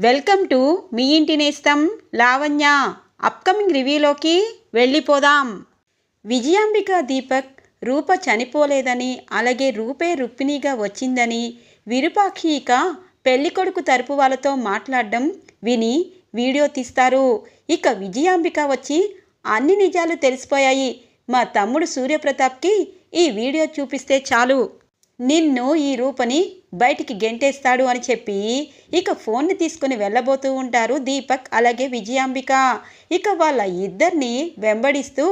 Welcome to me ఇంటి నేస్తం Lavanya. Upcoming రివ్యూలోకి వెళ్ళిపోదాం. విజయాంబిక దీపక్ రూప చనిపోలేదని అలాగే రూపే రుక్మిణిగా వచ్చిందని విరూపాక్షిక ఇక పెళ్ళికొడుకు తరపు వాళ్ళతో మాట్లాడడం విని వీడియో తీస్తారు. ఇక విజయాంబిక వచ్చి అన్ని నిజాలు తెలిసిపోయాయి. మా తమ్ముడు సూర్యప్రతాప్కి ఈ వీడియో చూపిస్తే చాలు. నిన్ను ఈ రూపని బయటికి గెంటేస్తాడు అని చెప్పి ఇక ఫోన్ని తీసుకుని వెళ్ళబోతూ ఉంటారు దీపక్ అలాగే విజయాంబిక. ఇక వాళ్ళ ఇద్దరిని వెంబడిస్తూ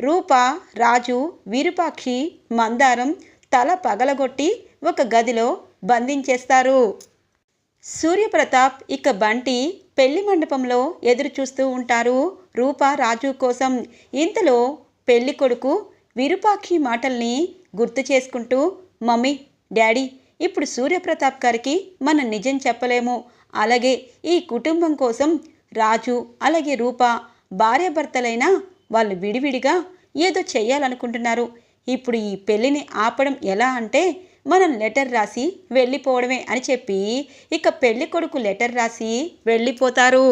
రూప రాజు విరూపాక్షి మందారం తల పగలగొట్టి ఒక గదిలో బంధించేస్తారు. సూర్యప్రతాప్ ఇక బంటి పెళ్ళి మండపంలో ఎదురు చూస్తూ ఉంటారు రూప రాజు కోసం. ఇంతలో పెళ్ళి కొడుకు విరూపాక్షి మాటల్ని గుర్తు చేసుకుంటూ మమ్మీ డాడీ ఇప్పుడు సూర్యప్రతాప్ గారికి మనం నిజం చెప్పలేము. అలాగే ఈ కుటుంబం కోసం రాజు అలాగే రూప భార్యాభర్తలైనా వాళ్ళు విడివిడిగా ఏదో చేయాలనుకుంటున్నారు. ఇప్పుడు ఈ పెళ్ళిని ఆపడం ఎలా అంటే మనం లెటర్ రాసి వెళ్ళిపోవడమే అని చెప్పి ఇక పెళ్ళి కొడుకు లెటర్ రాసి వెళ్ళిపోతారు.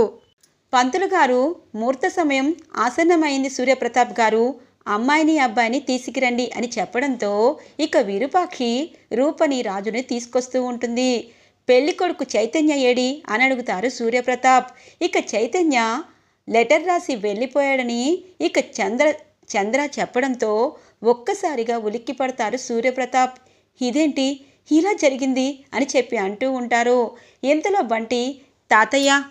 పంతులు గారు ముహూర్త సమయం ఆసన్నమైంది సూర్యప్రతాప్ గారు. అమ్మాయిని అబ్బాయిని తీసుకురండి అని చెప్పడంతో ఇక విరూపాక్షి రూపని రాజుని తీసుకొస్తూ ఉంటుంది. పెళ్ళి కొడుకు చైతన్య ఏడి అని అడుగుతారు సూర్యప్రతాప్. ఇక చైతన్య లెటర్ రాసి వెళ్ళిపోయాడని ఇక చంద్ర చంద్ర చెప్పడంతో ఒక్కసారిగా ఉలిక్కి పడతారు సూర్యప్రతాప్. ఇదేంటి? ఇలా జరిగింది అని చెప్పి అంటూ ఉంటారు. ఇంతలో బంటి? తాతయ్య?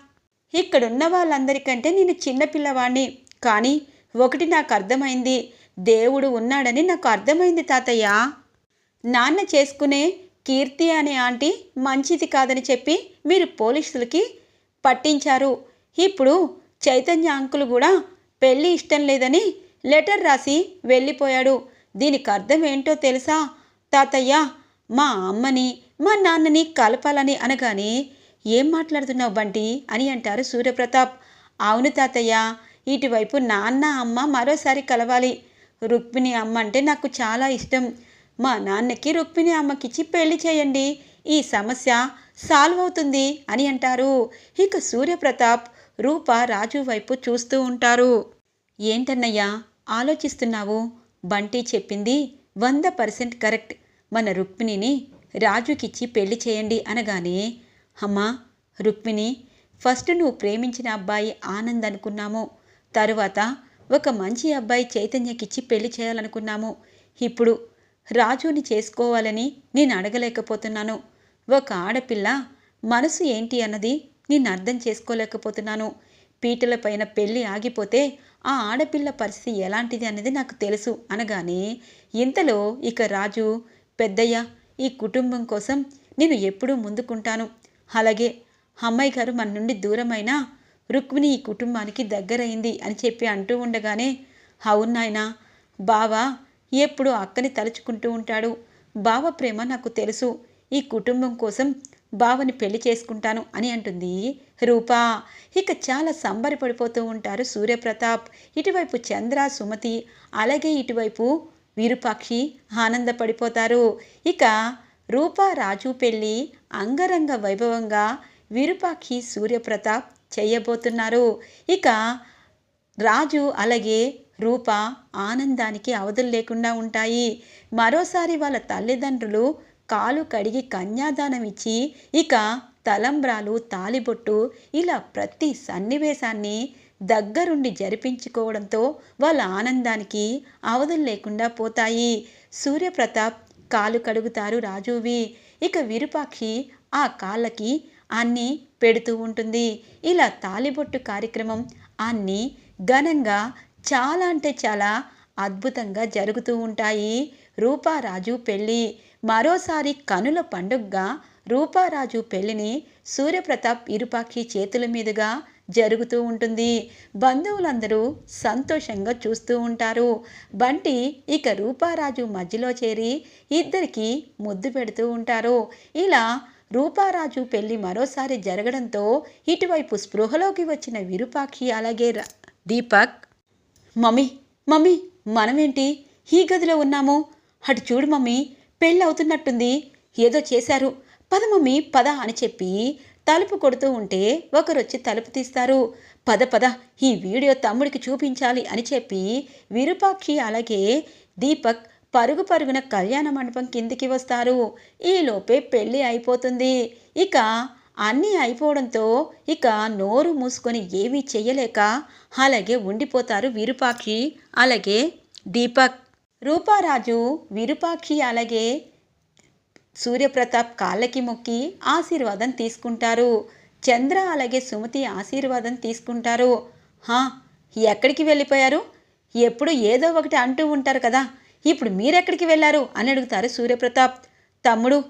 ఇక్కడున్న వాళ్ళందరికంటే నేను చిన్నపిల్లవాణ్ణి కానీ ఒకటి నాకు అర్థమైంది. దేవుడు ఉన్నాడని నాకు అర్థమైంది తాతయ్య. నాన్న చేసుకునే కీర్తి అనే ఆంటీ మంచిది కాదని చెప్పి మీరు పోలీసులకి పట్టించారు. ఇప్పుడు చైతన్య అంకులు కూడా పెళ్ళి ఇష్టం లేదని లెటర్ రాసి వెళ్ళిపోయాడు. దీనికి అర్థం ఏంటో తెలుసా? తాతయ్య మా అమ్మని మా నాన్నని కలపాలని అనగానే ఏం మాట్లాడుతున్నావు బంటి అని అంటారు సూర్యప్రతాప్. అవును తాతయ్య ఇటువైపు నాన్న అమ్మ మరోసారి కలవాలి. రుక్మిణి అమ్మ అంటే నాకు చాలా ఇష్టం. మా నాన్నకి రుక్మిణి అమ్మకిచ్చి పెళ్ళి చేయండి. ఈ సమస్య సాల్వ్ అవుతుంది అని అంటారు. ఇక సూర్యప్రతాప్ రూప రాజు వైపు చూస్తూ ఉంటారు. ఏంటన్నయ్యా ఆలోచిస్తున్నావు? బంటి చెప్పింది వంద పర్సెంట్ కరెక్ట్. మన రుక్మిణిని రాజుకిచ్చి పెళ్ళి చేయండి అనగానే అమ్మా రుక్మిణి ఫస్ట్ నువ్వు ప్రేమించిన అబ్బాయి ఆనంద్ అనుకున్నాము. తరువాత ఒక మంచి అబ్బాయి చైతన్యకిచ్చి పెళ్ళి చేయాలనుకున్నాము. ఇప్పుడు రాజుని చేసుకోవాలని నేను అడగలేకపోతున్నాను. ఒక ఆడపిల్ల మనసు ఏంటి అన్నది నేను అర్థం చేసుకోలేకపోతున్నాను. పీటల పైన పెళ్ళి ఆగిపోతే ఆ ఆడపిల్ల పరిస్థితి ఎలాంటిది అనేది నాకు తెలుసు అనగానే ఇంతలో ఇక రాజు పెద్దయ్య ఈ కుటుంబం కోసం నేను ఎప్పుడూ ముందుకుంటాను. అలాగే అమ్మాయి గారు మన నుండి దూరమైనా రుక్మిణి ఈ కుటుంబానికి దగ్గరైంది అని చెప్పి అంటూ ఉండగానే అవును నాయనా బావ ఎప్పుడు అక్కని తలుచుకుంటూ ఉంటాడు. బావ ప్రేమ నాకు తెలుసు. ఈ కుటుంబం కోసం బావని పెళ్ళి చేసుకుంటాను అని అంటుంది రూపా. ఇక చాలా సంబరపడిపోతూ ఉంటారు సూర్యప్రతాప్. ఇటువైపు చంద్ర సుమతి అలాగే ఇటువైపు విరూపాక్షి ఆనందపడిపోతారు. ఇక రూపా రాజు పెళ్ళి అంగరంగ వైభవంగా విరూపాక్షి సూర్యప్రతాప్ చేయబోతున్నారు. ఇక రాజు అలాగే రూప ఆనందానికి అవధులు లేకుండా ఉంటాయి. మరోసారి వాళ్ళ తల్లిదండ్రులు కాలు కడిగి కన్యాదానం ఇచ్చి ఇక తలంబ్రాలు తాలిబొట్టు ఇలా ప్రతి సన్నివేశాన్ని దగ్గరుండి జరిపించుకోవడంతో వాళ్ళ ఆనందానికి అవధులు లేకుండా పోతాయి. సూర్యప్రతాప్ కాలు కడుగుతారు రాజువి. ఇక విరూపాక్షి ఆ కాళ్ళకి అన్నీ పెడుతూ ఉంటుంది. ఇలా తాలిబొట్టు కార్యక్రమం అన్ని ఘనంగా చాలా అంటే చాలా అద్భుతంగా జరుగుతూ ఉంటాయి. రూపారాజు పెళ్ళి. మరోసారి కనుల పండుగగా రూపారాజు పెళ్ళిని సూర్యప్రతాప్ ఇరుపాక్షి చేతుల మీదుగా జరుగుతూ ఉంటుంది. బంధువులందరూ సంతోషంగా చూస్తూ ఉంటారు. బంటి ఇక రూపారాజు మధ్యలో చేరి ఇద్దరికి ముద్దు పెడుతూ ఉంటారు. ఇలా రూపారాజు పెళ్ళి మరోసారి జరగడంతో ఇటువైపు స్పృహలోకి వచ్చిన విరూపాక్షి అలాగే దీపక్. Mummy mummy మనమేంటి? ఈ గదిలో ఉన్నాము. అటు చూడు మమ్మీ పెళ్ళి అవుతున్నట్టుంది. ఏదో చేశారు. పద మమ్మీ పద అని చెప్పి తలుపు కొడుతూ ఉంటే ఒకరొచ్చి తలుపు తీస్తారు. పద పద ఈ వీడియో తమ్ముడికి చూపించాలి అని చెప్పి విరూపాక్షి అలాగే దీపక్ పరుగు పరుగున కళ్యాణ మండపం కిందికి వస్తారు. ఈలోపే పెళ్ళి అయిపోతుంది. ఇక అన్నీ అయిపోవడంతో ఇక నోరు మూసుకొని ఏమీ చెయ్యలేక అలాగే ఉండిపోతారు విరూపాక్షి అలాగే దీపక్. రూపారాజు విరూపాక్షి అలాగే సూర్యప్రతాప్ కాళ్ళకి మొక్కి ఆశీర్వాదం తీసుకుంటారు. చంద్ర అలాగే సుమతి ఆశీర్వాదం తీసుకుంటారు. హా ఎక్కడికి వెళ్ళిపోయారు? ఎప్పుడు ఏదో ఒకటి అంటూ ఉంటారు కదా. ఇప్పుడు మీరెక్కడికి వెళ్ళారు? అని అడుగుతారు సూర్యప్రతాప్. తమ్ముడు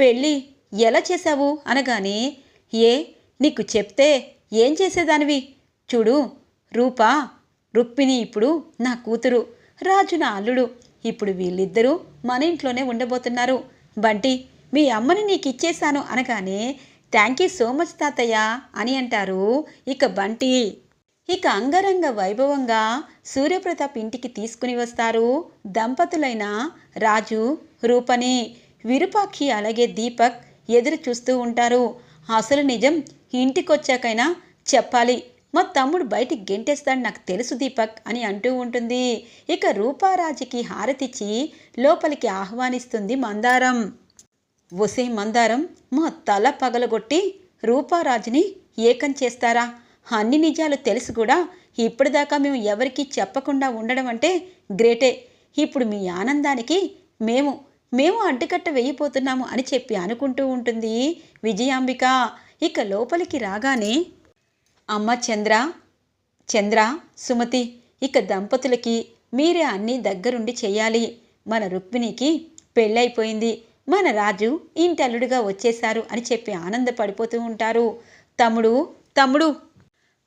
పెళ్ళి ఎలా చేశావు? అనగానే ఏ నీకు చెప్తే ఏం చేసేదానివి? చూడు రూపా రుక్మిణి ఇప్పుడు నా కూతురు రాజు నా అల్లుడు. ఇప్పుడు వీళ్ళిద్దరూ మన ఇంట్లోనే ఉండబోతున్నారు. బంటి మీ అమ్మని నీకు ఇచ్చేశాను అనగానే థ్యాంక్ యూ సో మచ్ తాతయ్య అని అంటారు ఇక బంటి. ఇక అంగరంగ వైభవంగా సూర్యప్రతాప్ ఇంటికి తీసుకుని వస్తారు. దంపతులైన రాజు రూపని విరూపాక్షి అలాగే దీపక్ ఎదురు చూస్తూ ఉంటారు. అసలు నిజం ఇంటికొచ్చాకైనా చెప్పాలి. మా తమ్ముడు బయటికి గెంటేస్తాడు నాకు తెలుసు దీపక్ అని అంటూ ఉంటుంది. ఇక రూపారాజుకి హారతిచ్చి లోపలికి ఆహ్వానిస్తుంది మందారం. ఒసే మందారం మా తల పగలగొట్టి రూపారాజుని ఏకం చేస్తారా? అన్ని నిజాలు తెలుసు కూడా ఇప్పటిదాకా మేము ఎవరికీ చెప్పకుండా ఉండడం అంటే గ్రేటే. ఇప్పుడు మీ ఆనందానికి మేము మేము అడ్డుకట్ట వేయిపోతున్నాము అని చెప్పి అనుకుంటూ ఉంటుంది విజయాంబిక. ఇక లోపలికి రాగానే అమ్మ చంద్ర చంద్ర సుమతి ఇక దంపతులకి మీరే అన్నీ దగ్గరుండి చేయాలి. మన రుక్మిణికి పెళ్ళైపోయింది. మన రాజు ఇంటల్లుడుగా వచ్చేశారు అని చెప్పి ఆనందపడిపోతూ ఉంటారు. తమ్ముడు తమ్ముడు!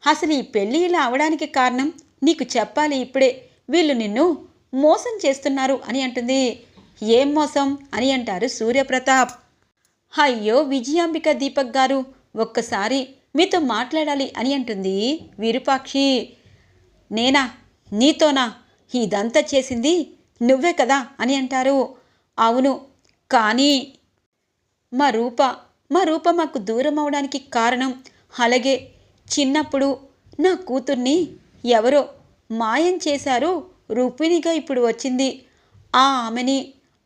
అసలు ఈ పెళ్ళి ఇలా అవడానికి కారణం? నీకు చెప్పాలి ఇప్పుడే. వీళ్ళు నిన్ను మోసం చేస్తున్నారు అని అంటుంది. ఏం మోసం? అని అంటారు సూర్యప్రతాప్. అయ్యో విజయాంబిక దీపక్ గారు ఒక్కసారి మీతో మాట్లాడాలి అని అంటుంది విరూపాక్షి. నేనా? నీతోనా? ఇదంతా చేసింది నువ్వే కదా? అని అంటారు. అవును కానీ మా రూప మా రూప మాకు దూరం అవడానికి కారణం. అలాగే చిన్నప్పుడు నా కూతుర్ని ఎవరో మాయం చేశారు రూపిణిగా ఇప్పుడు వచ్చింది. ఆ ఆమెని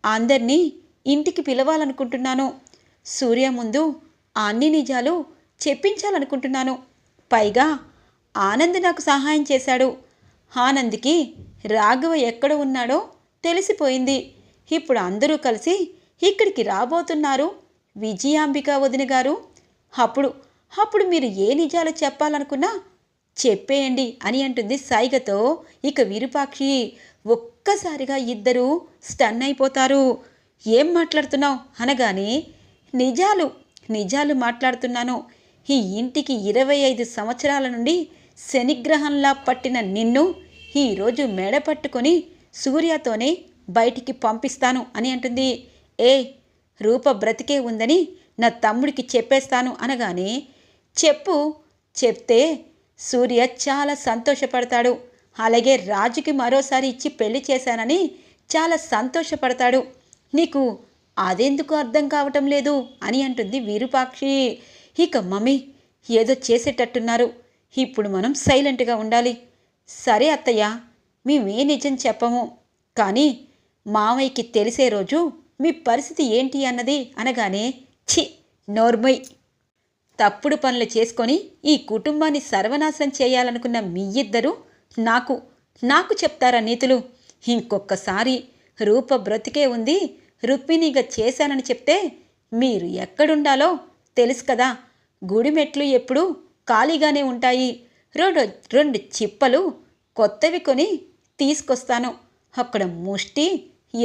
అందరినీ ఇంటికి పిలవాలనుకుంటున్నాను. సూర్య ముందు అన్ని నిజాలు చెప్పించాలనుకుంటున్నాను. పైగా ఆనంద్ నాకు సహాయం చేశాడు. ఆనంద్కి రాఘవ ఎక్కడ ఉన్నాడో తెలిసిపోయింది. ఇప్పుడు అందరూ కలిసి ఇక్కడికి రాబోతున్నారు. విజయాంబిక వదిన గారు అప్పుడు అప్పుడు మీరు ఏ నిజాలు చెప్పాలనుకున్నా చెప్పేయండి అని అంటుంది సైగతో. ఇక విరూపాక్షి ఒక్కసారిగా ఇద్దరు స్టన్ అయిపోతారు. ఏం మాట్లాడుతున్నావు? అనగానే నిజాలు నిజాలు మాట్లాడుతున్నాను. ఈ ఇంటికి ఇరవై ఐదు సంవత్సరాల నుండి శనిగ్రహంలా పట్టిన నిన్ను ఈరోజు మెడ పట్టుకొని సూర్యతోనే బయటికి పంపిస్తాను అని అంటుంది. ఏ రూప బ్రతికే ఉందని నా తమ్ముడికి చెప్పేస్తాను అనగానే చెప్పు. చెప్తే సూర్య చాలా సంతోషపడతాడు. అలాగే రాజుకి మరోసారి ఇచ్చి పెళ్ళి చేశానని చాలా సంతోషపడతాడు. నీకు అదెందుకు అర్థం కావటం లేదు అని అంటుంది వీరుపాక్షి. ఇక మమ్మీ ఏదో చేసేటట్టున్నారు. ఇప్పుడు మనం సైలెంట్గా ఉండాలి. సరే అత్తయ్య మేమే నిజం చెప్పము. కానీ మావయ్యకి తెలిసే రోజు మీ పరిస్థితి ఏంటి అన్నది అనగానే ఛి నోర్మయ్ తప్పుడు పనులు చేసుకొని ఈ కుటుంబాన్ని సర్వనాశనం చేయాలనుకున్న మీ ఇద్దరూ నాకు నాకు చెప్తారా నీతులు? ఇంకొకసారి రూప బ్రతికే ఉంది రుక్మిణిగా చేశానని చెప్తే మీరు ఎక్కడుండాలో తెలుసు కదా. గుడి మెట్లు ఎప్పుడూ ఖాళీగానే ఉంటాయి. రెండు రెండు చిప్పలు కొత్తవి కొని తీసుకొస్తాను. అక్కడ ముష్టి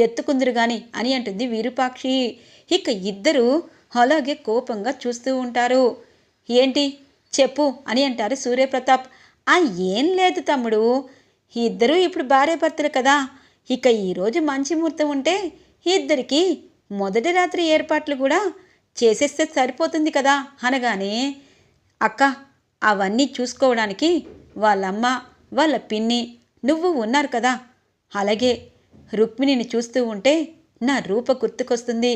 ఎత్తుకుందురు గాని అని అంటుంది విరూపాక్షి. ఇక ఇద్దరు అలాగే కోపంగా చూస్తూ ఉంటారు. ఏంటి? చెప్పు అని అంటారు సూర్యప్రతాప్. ఆ ఏం లేదు తమ్ముడు. ఇద్దరూ ఇప్పుడు భార్యాభర్తలు కదా. ఇక ఈరోజు మంచి ముహూర్తం ఉంటే ఇద్దరికి మొదటి రాత్రి ఏర్పాట్లు కూడా చేసేస్తే సరిపోతుంది కదా అనగానే అక్క అవన్నీ చూసుకోవడానికి వాళ్ళమ్మ వాళ్ళ పిన్ని నువ్వు ఉన్నారు కదా. అలాగే రుక్మిణిని చూస్తూ ఉంటే నా రూప గుర్తుకొస్తుంది.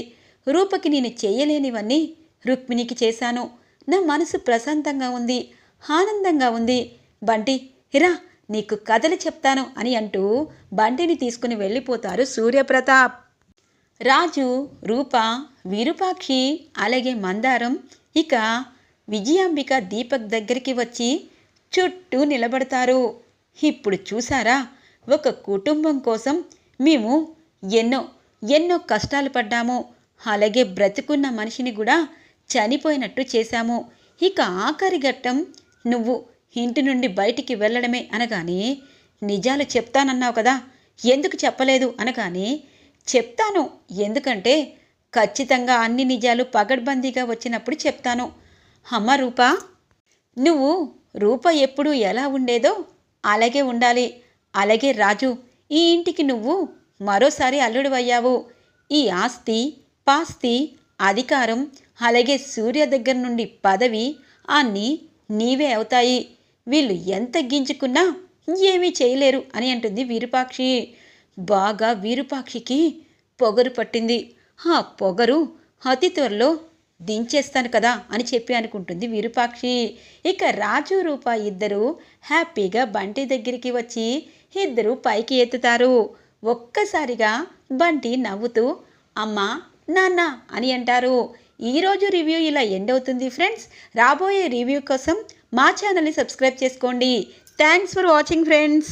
రూపకి నేను చేయలేనివన్నీ రుక్మిణికి చేశాను. నా మనసు ప్రశాంతంగా ఉంది ఆనందంగా ఉంది. బంటి హిరా నీకు కథలు చెప్తాను అని అంటూ బంటిని తీసుకుని వెళ్ళిపోతారు సూర్యప్రతాప్. రాజు రూప విరూపాక్షి అలాగే మందారం ఇక విజయాంబిక దీపక్ దగ్గరికి వచ్చి చుట్టూ నిలబడతారు. ఇప్పుడు చూసారా ఒక కుటుంబం కోసం మేము ఎన్నో ఎన్నో కష్టాలు పడ్డాము. అలాగే బ్రతుకున్న మనిషిని కూడా చనిపోయినట్టు చేశాము. ఇక ఆఖరి ఘట్టం నువ్వు ఇంటి నుండి బయటికి వెళ్ళడమే అనగానే నిజాలు చెప్తానన్నావు కదా ఎందుకు చెప్పలేదు అనగానే చెప్తాను ఎందుకంటే ఖచ్చితంగా అన్ని నిజాలు పగడ్బందీగా వచ్చినప్పుడు చెప్తాను. అమ్మ రూపా నువ్వు రూప ఎప్పుడు ఎలా ఉండేదో అలాగే ఉండాలి. అలాగే రాజు ఈ ఇంటికి నువ్వు మరోసారి అల్లుడు అయ్యావు. ఈ ఆస్తి పాస్తి అధికారం అలాగే సూర్య దగ్గర నుండి పదవి అన్నీ నీవే అవుతాయి. వీళ్ళు ఎంత గింజుకున్నా ఏమీ చేయలేరు అని అంటుంది వీరుపాక్షి. బాగా వీరుపాక్షికి పొగరు పట్టింది. ఆ పొగరు అతి త్వరలో దించేస్తాను కదా అని చెప్పి అనుకుంటుంది విరూపాక్షి. ఇక రాజు రూప ఇద్దరు హ్యాపీగా బంటి దగ్గరికి వచ్చి ఇద్దరు పైకి ఎత్తుతారు. ఒక్కసారిగా బంటి నవ్వుతూ అమ్మా నాన్న అని అంటారు. ఈరోజు రివ్యూ ఇలా ఎండ్ అవుతుంది ఫ్రెండ్స్. రాబోయే రివ్యూ కోసం మా ఛానల్ని సబ్స్క్రైబ్ చేసుకోండి. Thanks for watching friends.